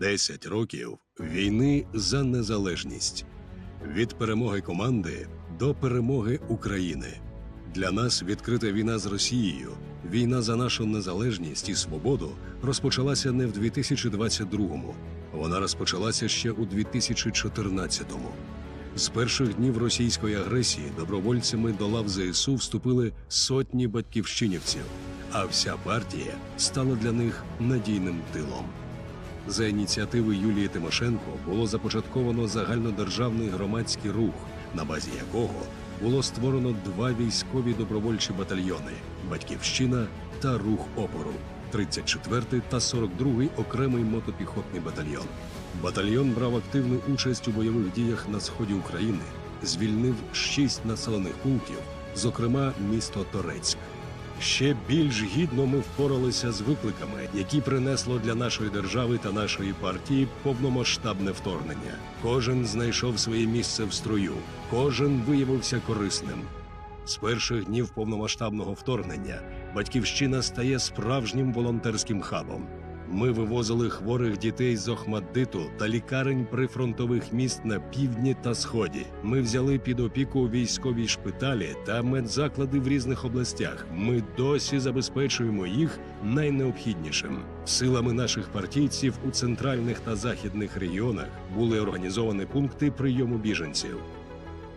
10 років війни за незалежність від перемоги команди до перемоги України. Для нас відкрита війна з Росією. Війна за нашу незалежність і свободу розпочалася не в 2022-му. Вона розпочалася ще у 2014-му. З перших днів російської агресії добровольцями до лав ЗСУ вступили сотні батьківщинівців, а вся партія стала для них надійним тилом. За ініціативи Юлії Тимошенко було започатковано загальнодержавний громадський рух, на базі якого було створено два військові добровольчі батальйони Батьківщина та Рух опору, 34-й та 42-й окремий мотопіхотний батальйон. Батальйон брав активну участь у бойових діях на сході України, звільнив шість населених пунктів, зокрема місто Торецьк. Ще більш гідно ми впоралися з викликами, які принесло для нашої держави та нашої партії повномасштабне вторгнення. Кожен знайшов своє місце в строю, кожен виявився корисним. З перших днів повномасштабного вторгнення батьківщина стає справжнім волонтерським хабом. Ми вивозили хворих дітей з Охмаддиту та лікарень прифронтових міст на півдні та сході. Ми взяли під опіку військові шпиталі та медзаклади в різних областях. Ми досі забезпечуємо їх найнеобхіднішим. Силами наших партійців у центральних та західних регіонах були організовані пункти прийому біженців.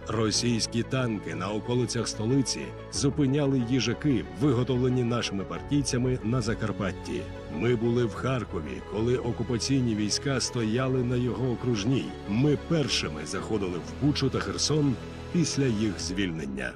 Російські танки на околицях столиці зупиняли їжаки, виготовлені нашими партійцями на Закарпатті. Ми були в Харкові, коли окупаційні війська стояли на його окружній. Ми першими заходили в Бучу та Херсон після їх звільнення.